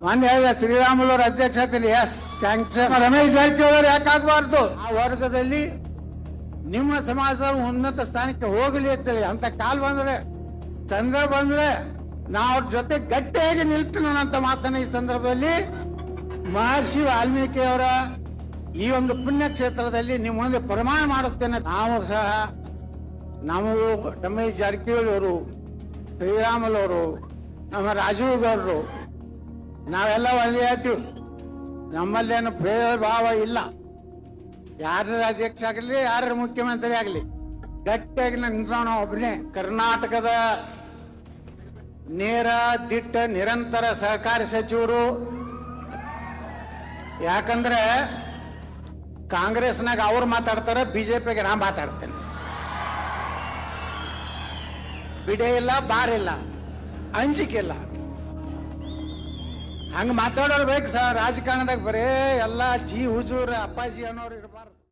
ಶ್ರೀರಾಮುಲು ಅವರ ಅಧ್ಯಕ್ಷತೆಯಲ್ಲಿ S sanction Ramesh Jarkiholi ಯಾಕಾಗಬಾರ್ದು? ಆ ವರ್ಗದಲ್ಲಿ ನಿಮ್ಮ ಸಮಾಜದ ಉನ್ನತ ಸ್ಥಾನಕ್ಕೆ ಹೋಗಲಿ ಅಂತೇಳಿ, ಅಂತ ಕಾಲ್ ಬಂದ್ರೆ, ಚಂದ್ರ ಬಂದ್ರೆ ನಾ ಅವ್ರ ಜೊತೆ ಗಟ್ಟಿಯಾಗಿ ನಿಲ್ತೀನ ಅಂತ ಮಾತನ್ನ ಈ ಸಂದರ್ಭದಲ್ಲಿ ಮಹರ್ಷಿ ವಾಲ್ಮೀಕಿ ಅವರ ಈ ಒಂದು ಪುಣ್ಯ ಕ್ಷೇತ್ರದಲ್ಲಿ ನಿಮ್ಮ ಮುಂದೆ ಪ್ರಮಾಣ ಮಾಡುತ್ತೇನೆ. ನಾವು ಸಹ ನಾವು ರಮೇಶ್ ಜಾರಕಿಹೊಳಿ ಅವರು ಶ್ರೀರಾಮುಲು ಅವರು ನಮ್ಮ ರಾಜೀವ್ ಗೌಡರು ನಾವೆಲ್ಲ ಒಂದೇ ಆಗ್ತೀವಿ ನಮ್ಮಲ್ಲೇನು ಭೇದ ಭಾವ ಇಲ್ಲ. ಯಾರ ಅಧ್ಯಕ್ಷ ಆಗಲಿ ಯಾರ ಮುಖ್ಯಮಂತ್ರಿ ಆಗಲಿ, ಗಟ್ಟಿಯಾಗಿ ನಿಂತ್ರೋಣ ಒಬ್ಬನೇ ಕರ್ನಾಟಕದ ನೇರ, ದಿಟ್ಟ, ನಿರಂತರ ಸಹಕಾರಿ ಸಚಿವರು. ಯಾಕಂದ್ರೆ ಕಾಂಗ್ರೆಸ್ನಾಗ ಅವ್ರು ಮಾತಾಡ್ತಾರೆ, ಬಿಜೆಪಿಗೆ ನಾ ಮಾತಾಡ್ತೇನೆ. ಬಿಡೆ ಇಲ್ಲ ಬಾರಿಲ್ಲ ಅಂಜಿಕೆ ಇಲ್ಲ. ಹಂಗ ಮಾತಾಡೋರು ಬೇಕು ಸರ್. ರಾಜಕಾರಣದಾಗ ಬರೇ ಎಲ್ಲ ಜಿ ಹುಜೂರ್ ಅಪ್ಪಾಜಿ ಅನ್ನೋರು ಇರಬಾರ್ದು.